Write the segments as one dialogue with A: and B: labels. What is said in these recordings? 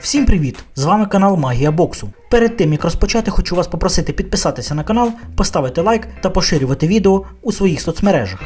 A: Всім привіт! З вами канал Магія Боксу. Перед тим як розпочати, хочу вас попросити підписатися на канал, поставити лайк та поширювати відео у своїх соцмережах.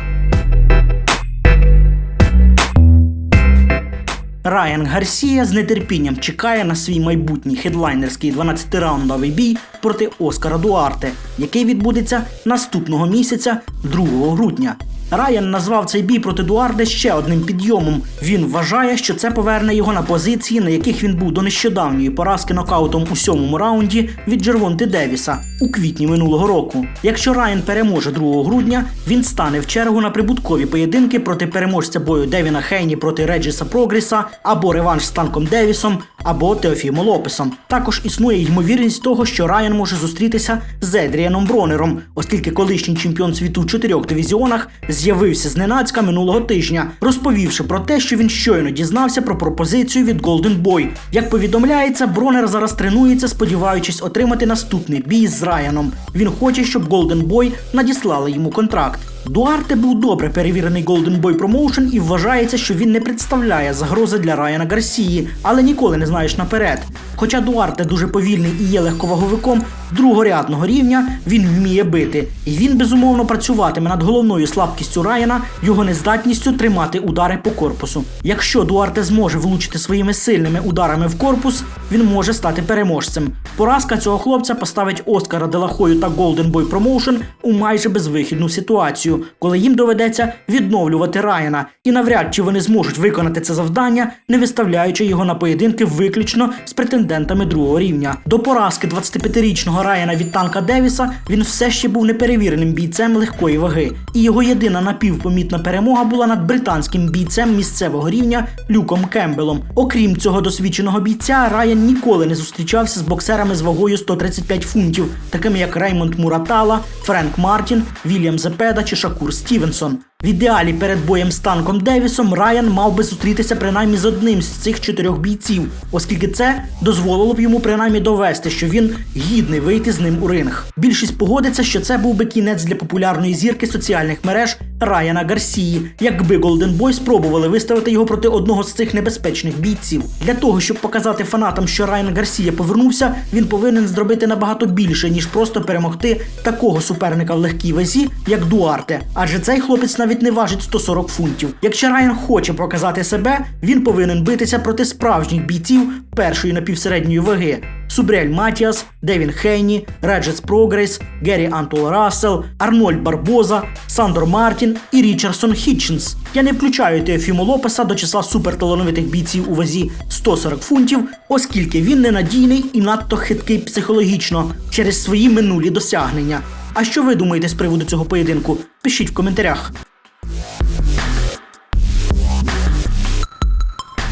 A: Райан Гарсія з нетерпінням чекає на свій майбутній хедлайнерський 12-раундовий бій проти Оскара Дуарте, який відбудеться наступного місяця, 2 грудня. Райан назвав цей бій проти Дуарде ще одним підйомом. Він вважає, що це поверне його на позиції, на яких він був до нещодавньої поразки нокаутом у сьомому раунді від Джервонти Девіса у квітні минулого року. Якщо Райан переможе 2 грудня, він стане в чергу на прибуткові поєдинки проти переможця бою Девіна Хейні проти Реджіса Прогріса або реванш з Танком Девісом, або Теофімом Лопесом. Також існує ймовірність того, що Райан може зустрітися з Едріаном Бронером, оскільки колишній чемпіон світу в чотирьох дивізіонах з'явився зненацька минулого тижня, розповівши про те, що він щойно дізнався про пропозицію від Golden Boy. Як повідомляється, Бронер зараз тренується, сподіваючись отримати наступний бій з Райаном. Він хоче, щоб Golden Boy надіслали йому контракт. Дуарте був добре перевірений Golden Boy Promotion і вважається, що він не представляє загрози для Райана Гарсії, але ніколи не знаєш наперед. Хоча Дуарте дуже повільний і є легковаговиком другорядного рівня, він вміє бити, і він безумовно працюватиме над головною слабкістю Райана, його нездатністю тримати удари по корпусу. Якщо Дуарте зможе влучити своїми сильними ударами в корпус, він може стати переможцем. Поразка цього хлопця поставить Оскара Делахою та Golden Boy Promotion у майже безвихідну ситуацію, коли їм доведеться відновлювати Райана, і навряд чи вони зможуть виконати це завдання, не виставляючи його на поєдинки виключно з претендентами другого рівня. До поразки 25-річного Райана від танка Девіса він все ще був неперевіреним бійцем легкої ваги, і його єдина напівпомітна перемога була над британським бійцем місцевого рівня Люком Кембелом. Окрім цього досвідченого бійця, Райан ніколи не зустрічався з боксерами з вагою 135 фунтів, такими як Реймонд Муратала, Френк Мартін, Вільям Зепеда чи Шакур Стівенсон. В ідеалі перед боєм з танком Девісом Райан мав би зустрітися принаймні з одним з цих чотирьох бійців, оскільки це дозволило б йому принаймні довести, що він гідний вийти з ним у ринг. Більшість погодиться, що це був би кінець для популярної зірки соціальних мереж Райана Гарсії, якби Golden Boy спробували виставити його проти одного з цих небезпечних бійців. Для того, щоб показати фанатам, що Райан Гарсія повернувся, він повинен зробити набагато більше, ніж просто перемогти такого суперника в легкій вазі, як Дуарте. Адже цей хлопець навіть не важить 140 фунтів. Якщо Райан хоче показати себе, він повинен битися проти справжніх бійців першої напівсередньої ваги. Субрель Матіас, Девін Хейні, Реджес Прогрес, Геррі Антол Рассел, Арнольд Барбоза, Сандор Мартін і Річардсон Хітченс. Я не включаю Теофіму Лопеса до числа суперталановитих бійців у вазі 140 фунтів, оскільки він ненадійний і надто хиткий психологічно через свої минулі досягнення. А що ви думаєте з приводу цього поєдинку? Пишіть в коментарях.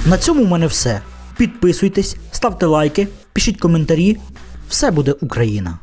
A: На цьому в мене все. Підписуйтесь, ставте лайки, пишіть коментарі. Все буде Україна!